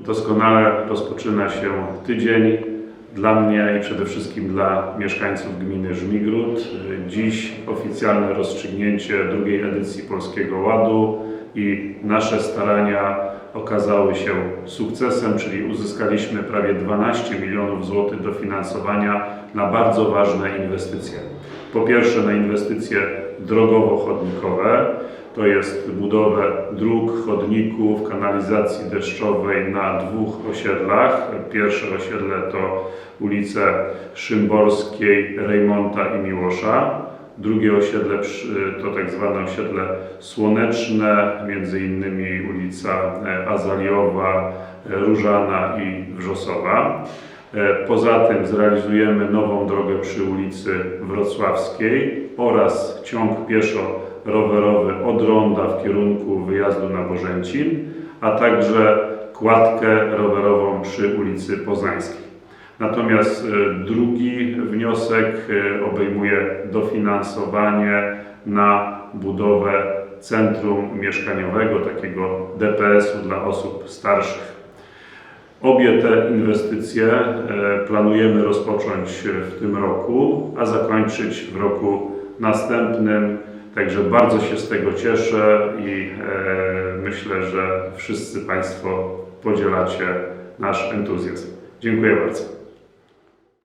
Doskonale rozpoczyna się tydzień dla mnie i przede wszystkim dla mieszkańców gminy Żmigród. Dziś oficjalne rozstrzygnięcie drugiej edycji Polskiego Ładu i nasze starania okazały się sukcesem, czyli uzyskaliśmy prawie 12 milionów złotych dofinansowania na bardzo ważne inwestycje. Po pierwsze na inwestycje drogowo-chodnikowe, to jest budowę dróg, chodników, kanalizacji deszczowej na dwóch osiedlach. Pierwsze osiedle to ulice Szymborskiej, Rejmonta i Miłosza. Drugie osiedle to tak zwane osiedle słoneczne, między innymi ulica e, Azaliowa, e, Różana i Wrzosowa. E, Poza tym zrealizujemy nową drogę przy ulicy Wrocławskiej oraz ciąg pieszo-rowerowy od Ronda w kierunku wyjazdu na Bożęcin, a także kładkę rowerową przy ulicy Poznańskiej. Natomiast drugi wniosek e, obejmuje dofinansowanie na budowę centrum mieszkaniowego, takiego DPS-u dla osób starszych. Obie te inwestycje e, planujemy rozpocząć w tym roku, a zakończyć w roku następnym. Także bardzo się z tego cieszę i e, myślę, że wszyscy Państwo podzielacie nasz entuzjazm. Dziękuję bardzo.